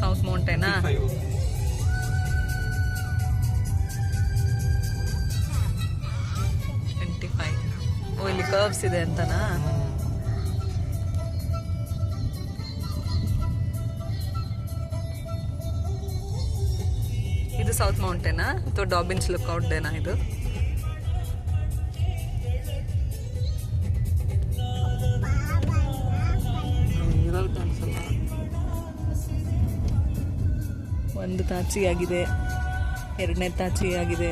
South ಮೌಂಟೇನಾ five twenty five ಓ ಇಲ್ಲಿ ಕರ್ವ್ಸ್ ಇದೆ ಅಂತನಾ? ಇದು ಸೌತ್ ಮೌಂಟೇನಾ ಅಥವಾ ಡಾಬಿನ್ಸ್ ಲುಕ್ಔಟ್ ದೇನಾ ಇದು? ಒಂದು ತಾಚಿ ಆಗಿದೆ ಎರಡನೇ ತಾಚಿ ಆಗಿದೆ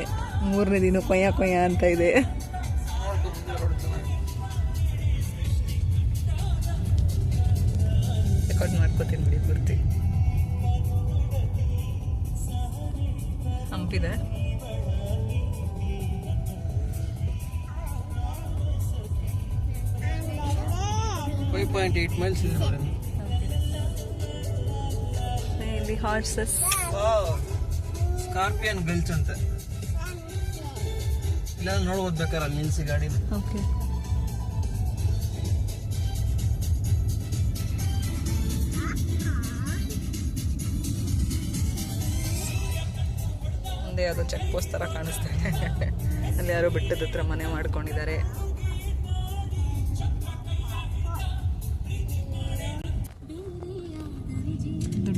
ಮೂರನೇ ದಿನ ಕೊಯ್ಯ ಕೊಯ್ಯ ಅಂತ ಇದೆ. ರೆಕಾರ್ಡ್ ಮಾಡ್ಕೋತೀನಿ ಬಿಡಿ ಹಂಪಿದೆ. ಫೈವ್ ಪಾಯಿಂಟ್ ಏಯ್ಟ್ ಮೈಲ್ಸ್ ಇದೆ ಇಲ್ಲಿ ಹಾರ್ಸಸ್ ಸ್ಕಾರ್ಪಿಯನ್ ಗಲ್ಚ್ ಅಂತ. ಇಲ್ಲ ನೋಡ್ಬೋದು ಬೇಕಾರೆ ಅಲ್ಲಿ ನಿಲ್ಸಿ ಗಾಡಿ. ಓಕೆ ಮುಂದೆ ಯಾವುದೋ ಚೆಕ್ ಪೋಸ್ಟ್ ಥರ ಕಾಣಿಸ್ತಾ ಇದೆ ಅಲ್ಲಿ ಯಾರೋ ಬೆಟ್ಟದ ಹತ್ರ ಮನೆ ಮಾಡ್ಕೊಂಡಿದ್ದಾರೆ.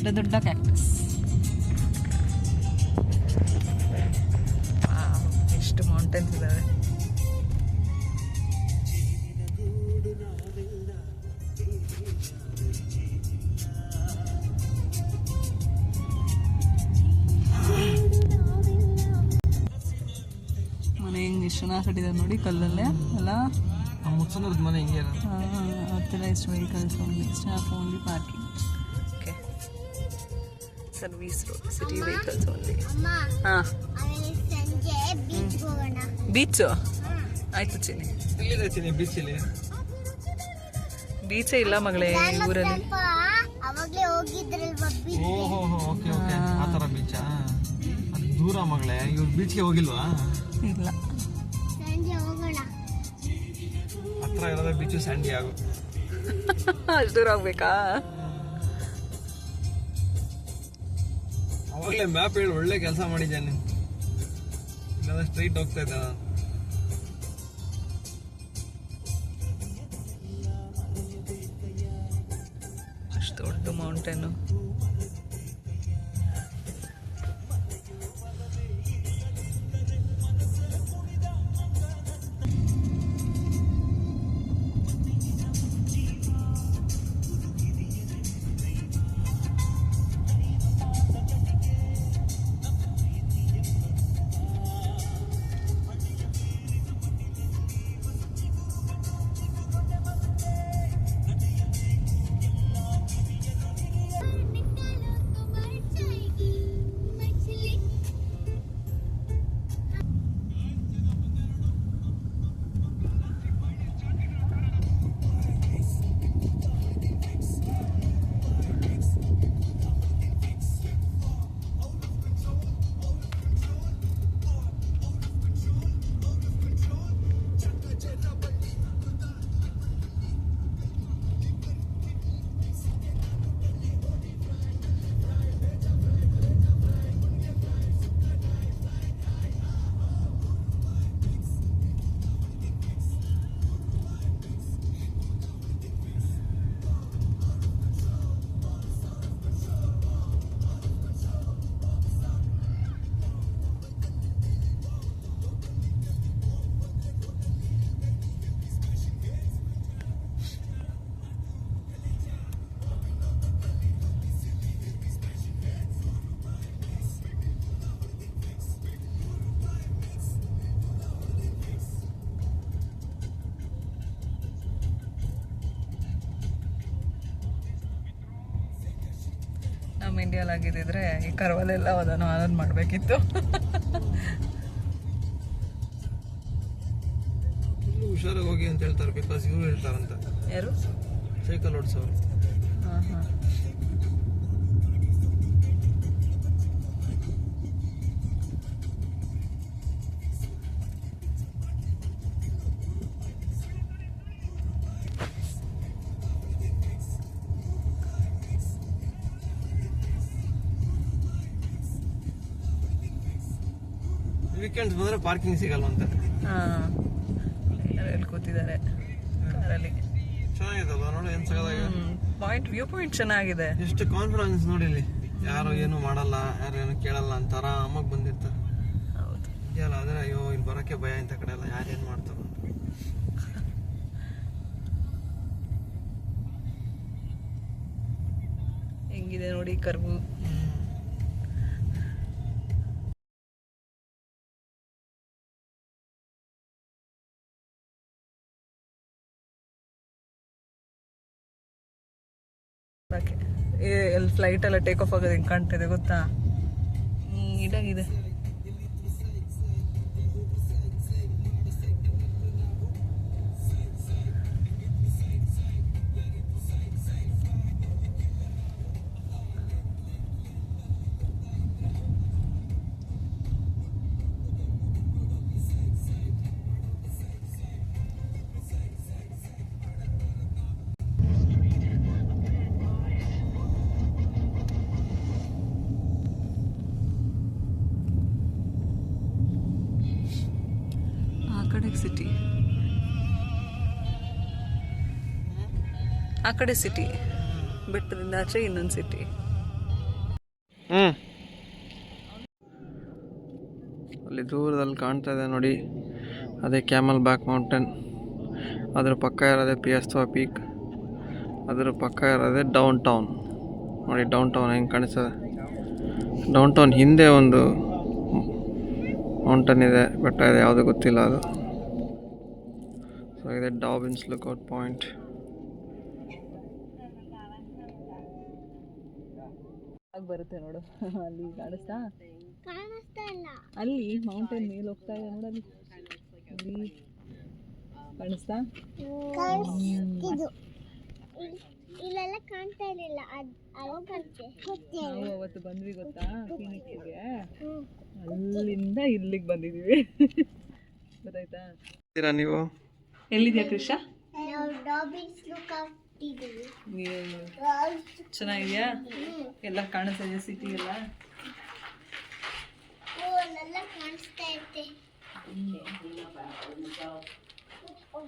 ದೊಡ್ಡ ದೊಡ್ಡ ಕ್ಯಾಕ್ಟಸ್ ಎಷ್ಟು ಮೌಂಟೇನ್ಸ್ ಇದಾವೆ. ಮನೆ ಹೆಂಗೆ ಎಷ್ಟು ಚೆನ್ನಾಗಿ ಕಟ್ಟಿದ್ದಾರೆ ನೋಡಿ ಕಲ್ಲಲ್ಲೇ. ಅಲ್ಲ? ಮುಚ್ಚಂದ್ರದ್ದು ಮನೆ ಹಿಂಗೆ ಹತ್ತಿರ ಎಷ್ಟು vehicles only, staff only parking. Okay. Road city only. ಅಮ್ಮ ಹಾಂ. ಬೀಚ್ ಹೋಗೋಣ. ಬೀಚು ಆಯ್ತು ಚಿನ್ನಿ. ಬೀಚಲ್ಲಿ ಬೀಚ್ ಇಲ್ಲಿ ಬೀಚೇ ಇಲ್ಲ ಮಗಳೇ ಈ ಊರಲ್ಲಿ. ಅವಾಗ್ಲೇ ಹೋಗಿದ್ರಲ್ವಾ ಬೀಚ್ ಓಹೋ ಓಕೆ ಓಕೆ ಆ ಥರ ಬೀಚಾ ಅದು ದೂರ ಮಗಳೇ ಇವ್ರು ಬೀಚ್ಗೆ ಹೋಗಿಲ್ವಾ? ಇಲ್ಲ. ಸಂಜೆ ಹೋಗೋಣ. ಹತ್ರ ಇರೋದ ಬೀಚು ಸ್ಯಾಂಡಿ ಆಗು. ಅಷ್ಟು ದೂರ ಹೋಗ್ಬೇಕಾ? ಅವಾಗಲೇ ಮ್ಯಾಪ್ ಹೇಳಿ ಒಳ್ಳೆ ಕೆಲಸ ಮಾಡಿದ್ದೆ ಇಲ್ಲಾಂದ್ರೆ ಸ್ಟ್ರೈಟ್ ಹೋಗ್ತಾ ಇದ್ದೆ ನಾನು. ಅಷ್ಟು ದೊಡ್ಡ ಮೌಂಟೇನು ನಮ್ಮ ಇಂಡಿಯಾಲ್ ಆಗಿದ್ದಿದ್ರೆ ಈ ಕರ್ವಲೆಲ್ಲ ಅದನ್ನು ಆನಂದ್ ಮಾಡಬೇಕಿತ್ತು. ಹುಷಾರಾಗಿ ಹೋಗಿ ಅಂತ ಹೇಳ್ತಾರೆ ಬಿಕಾಸ್ ಇವ್ರು ಹೇಳ್ತಾರಂತ. ಯಾರು? ಸೈಕಲ್ ಓಡಿಸೋರು ಹಾಂ ಹಾಂ ವೀಕೆಂಡ್ಸ್ ಬಂದ್ರೆ ಪಾರ್ಕಿಂಗ್ ಸಿಗಲ್ಲ ಹಾಂ. ಎಲ್ಲಿ ಕೂತಿದ್ದಾರೆ ಕಾರಲ್ಲಿ. ಚೆನ್ನಾಗಿದಲ್ಲ ನೋಡಿ ಏನ್ ಸಗದಾಗ ಪಾಯಿಂಟ್ ವ್ಯೂ ಪಾಯಿಂಟ್ ಚೆನ್ನಾಗಿದೆ. ಎಷ್ಟು ಕಾನ್ಫಿಡೆನ್ಸ್ ನೋಡಿ ಇಲ್ಲಿ. ಯಾರು ಏನು ಮಾಡಲ್ಲ ಯಾರು ಏನು ಕೇಳಲ್ಲ ಅಂತ ಆರಾಮಾಗಿ ಬಂದಿರ್ತಾರೆ. ಹೌದು. ಇದೆಯಲ್ಲ ಆದ್ರೆ ಅಯ್ಯೋ ಇಲ್ಲಿ ಬರೋಕ್ಕೆ ಭಯ ಅಂತ ಕಡೆ ಎಲ್ಲ ಯಾರು ಏನು ಮಾಡ್ತಾರೋ ಅಂತ. ಹೆಂಗಿದೆ ನೋಡಿ ಕರ್ವು ಎಲ್ಲಿ ಫ್ಲೈಟ್ ಎಲ್ಲ ಟೇಕ್ ಆಫ್ ಆಗೋದು ಹೆಂಗೆ ಕಾಣ್ತಿದೆ ಗೊತ್ತಾ? ನೀಟಾಗಿದೆ ಸಿಟಿ ಆ ಕಡೆ ಸಿಟಿ ಬೆಟ್ಟದಿಂದ ಆಚೆ ಇನ್ನೊಂದು ಸಿಟಿ ಅಲ್ಲಿ ದೂರದಲ್ಲಿ ಕಾಣ್ತಾ ಇದೆ ನೋಡಿ. ಅದೇ ಕ್ಯಾಮಲ್ ಬ್ಯಾಕ್ ಮೌಂಟೇನ್ ಅದ್ರ ಪಕ್ಕ ಇರೋದೇ ಪಿಯಸ್ತೋ ಪೀಕ್ ಅದ್ರ ಪಕ್ಕ ಇರೋದೇ ಡೌನ್ ಟೌನ್ ನೋಡಿ ಡೌನ್ ಟೌನ್ ಹೆಂಗೆ ಕಾಣಿಸ್ತದೆ. ಡೌನ್ ಟೌನ್ ಹಿಂದೆ ಒಂದು ಮೌಂಟನ್ ಇದೆ. ಬೆಟ್ಟ ಇದೆ, ಯಾವುದು ಗೊತ್ತಿಲ್ಲ ಅದು. So that Dobbins lookout point ಆಗ ಬರುತ್ತೆ ನೋಡು. ಅಲ್ಲಿ ಕಾಣಿಸ್ತಾ? ಕಾಣಿಸ್ತಾ ಇಲ್ಲ. ಅಲ್ಲಿ ಮೌಂಟೇನ್ ಮೇಲೆ ಹೋಗ್ತಾ ಇದೆ ನೋಡಲ್ಲಿ ಅಲ್ಲಿ. ಕಾಣಿಸ್ತಾ? ಕಾಣಿಸ್ತಿದ್ದು ಇಲ್ಲೆಲ್ಲ ಕಾಣ್ತಾ ಇರಲಿಲ್ಲ. ನಾವು ಅವತ್ತು ಬಂದ್ವಿ ಗೊತ್ತಾ? ಫೀನಿಕ್ಸ್ಗೆ ಹ್ಮ್. ಅಲ್ಲಿಂದ ಇಲ್ಲಿಗೆ ಬಂದಿದ್ದೀವಿ ಗೊತ್ತಾಯ್ತಾ? ನೀವು? ಎಲ್ಲಿದ್ಯಾ ಕೃಷ ಚೆನ್ನಾಗಿದ್ಯಾ? ಎಲ್ಲ ಕಾಣಿಸ್ತಾ ಸಿಟಿ ಎಲ್ಲ? ಕಾಣಿಸ್ತಾ